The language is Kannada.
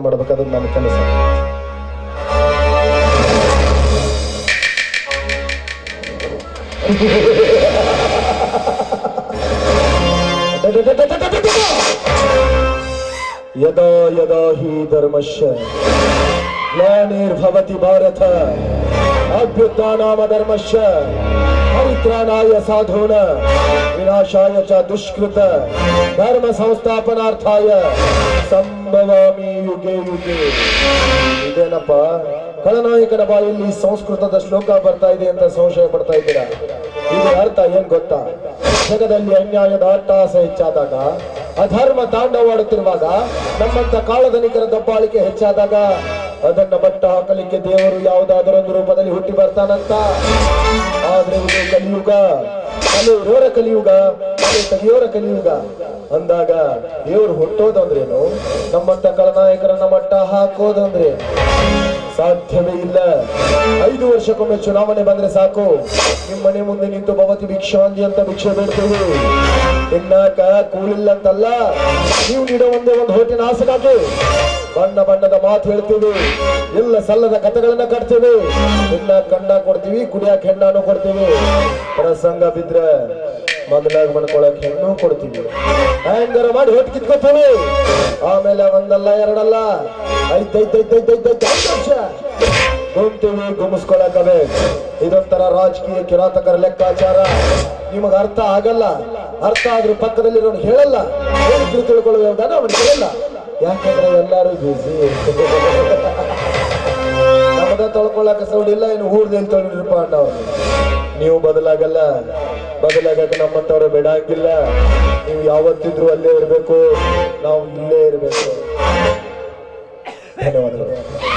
ಮಾಡ್ಬೇಕಾದ್ರೆ ನನ್ನ ಕೆಲಸ ಯದಾ ಯದಾ ಹಿ ಧರ್ಮಶ್ಯ ಗ್ಲಾನಿರ್ಭವತಿ ಭಾರತ. ಅಭ್ಯುತ್ಥಾನಾಮ ಧರ್ಮಶ ಪರಿತ್ರಾಣಾಯ ಸಾಧೋನ, ವಿನಾಶಾಯ ಚ ದುಷ್ಕೃತ, ಧರ್ಮ ಸಂಸ್ಥಾಪನಾರ್ಥಾಯ ಸಂಭವಾಮಿ ಯುಗೆ ಯುಗೆ. ಇದೇನಪ್ಪ? ಖಳನಾಯಕನ ಬಾಯಲ್ಲಿ ಸಂಸ್ಕೃತದ ಶ್ಲೋಕ ಬರ್ತಾ ಇದೆ ಅಂತ ಸಂಶಯ ಪಡ್ತಾ ಇದ್ದೀರಾ? ಇದರ ಅರ್ಥ ಏನ್ ಗೊತ್ತಾ? ಜಗದಲ್ಲಿ ಅನ್ಯಾಯದ ಅಟ್ಟಾಸ ಹೆಚ್ಚಾದಾಗ, ಅಧರ್ಮ ತಾಂಡವಾಡುತ್ತಿರುವಾಗ, ನಮ್ಮಂತ ಕಾಳಧನಿಕರ ದಬ್ಬಾಳಿಕೆ ಹೆಚ್ಚಾದಾಗ ಅದನ್ನ ಬಟ್ಟ ಹಾಕಲಿಕ್ಕೆ ದೇವರು ಯಾವುದಾದರೊಂದು ರೂಪದಲ್ಲಿ ಹುಟ್ಟಿ ಬರ್ತಾನಂತ. ಆದ್ರೆ ಕಲಿಯುಗ. ರೋರ ಕಲಿಯುಗ. ತೆಗಿಯೋರ ಕಲಿಯುಗ ಅಂದಾಗ ದೇವರು ಹುಟ್ಟೋದಂದ್ರೇನು ನಮ್ಮಂತ ಕಳನಾಯಕರನ್ನ ಮಟ್ಟ ಹಾಕೋದಂದ್ರೆ ಸಾಧ್ಯವೇ ಇಲ್ಲ. ಐದು ವರ್ಷಕ್ಕೊಮ್ಮೆ ಚುನಾವಣೆ ಬಂದ್ರೆ ಸಾಕು. ನಿಮ್ಮ ಮನೆ ಮುಂದೆ ನಿಂತು ಭವತಿ ಭಿಕ್ಷಾಂಜಿ ಅಂತ ಭಿಕ್ಷೆ ಬೇಡ್ತೀವಿ ತಿನ್ನಾಕ ಕೂಲಿಲ್ಲ ಅಂತಲ್ಲ? ನೀವು ನೀಡೋ ಒಂದೇ ಒಂದು ಹೋಟಿನ ಆಸೆಗಾಗಿ ಬಣ್ಣ ಬಣ್ಣದ ಮಾತು ಹೇಳ್ತೀವಿ. ಎಲ್ಲ ಸಲ್ಲದ ಕಥೆಗಳನ್ನ ಕಟ್ತೇವೆ. ಇನ್ನ ಕಣ್ಣ ಕೊಡ್ತೀವಿ, ಕುಡಿಯಾಕ ಹೆಣ್ಣಾನು ಕೊಡ್ತೀವಿ. ಪ್ರಸಂಗ ಬಿದ್ರೆ ಮಗಲಾಗ ಮಾಡ್ಕೊಳಕ್ ಹೆಣ್ಣು ಕೊಡ್ತೀವಿ ಹ್ಯಾಂಗರ ಮಾಡಿ ಹೊಟ್ಟು ಕಿತ್ಕೊತೀವಿ ಆಮೇಲೆ ಒಂದಲ್ಲ, ಎರಡಲ್ಲ. ಐದೈದೈದೈದೈದೈದು ವರ್ಷ ಗುಮಿಸ್ಕೊಳಕವೆ. ಇದೊಂಥರ ರಾಜಕೀಯ ಕಿರಾತಕರ ಲೆಕ್ಕಾಚಾರ. ನಿಮಗೆ ಅರ್ಥ ಆಗಲ್ಲ. ಅರ್ಥ ಆದ್ರೂ ಪಕ್ಕದಲ್ಲಿ ಹೇಳಲ್ಲ. ಹೇಳಿದ್ರು ಅವನು ಹೇಳಲ್ಲ. ಯಾಕಂದ್ರೆ ಎಲ್ಲರೂ ಬಿಸಿ ತೊಳ್ಕೊಳಕ ಸೌಂಡ್ ಇಲ್ಲ, ಇನ್ನು ಊರ್ದೇನ್ ಅಂತ ಅಣ್ಣವ್ರು ನೀವು ಬದಲಾಗಲ್ಲ. ಬದಲಾಗಕ್ಕೆ ಬೇಡ ಹಾಗಿಲ್ಲ ನೀವು ಯಾವತ್ತಿದ್ರು ಅಲ್ಲೇ ಇರಬೇಕು. ನಾವು ಇಲ್ಲೇ ಇರಬೇಕು. ಧನ್ಯವಾದಗಳು.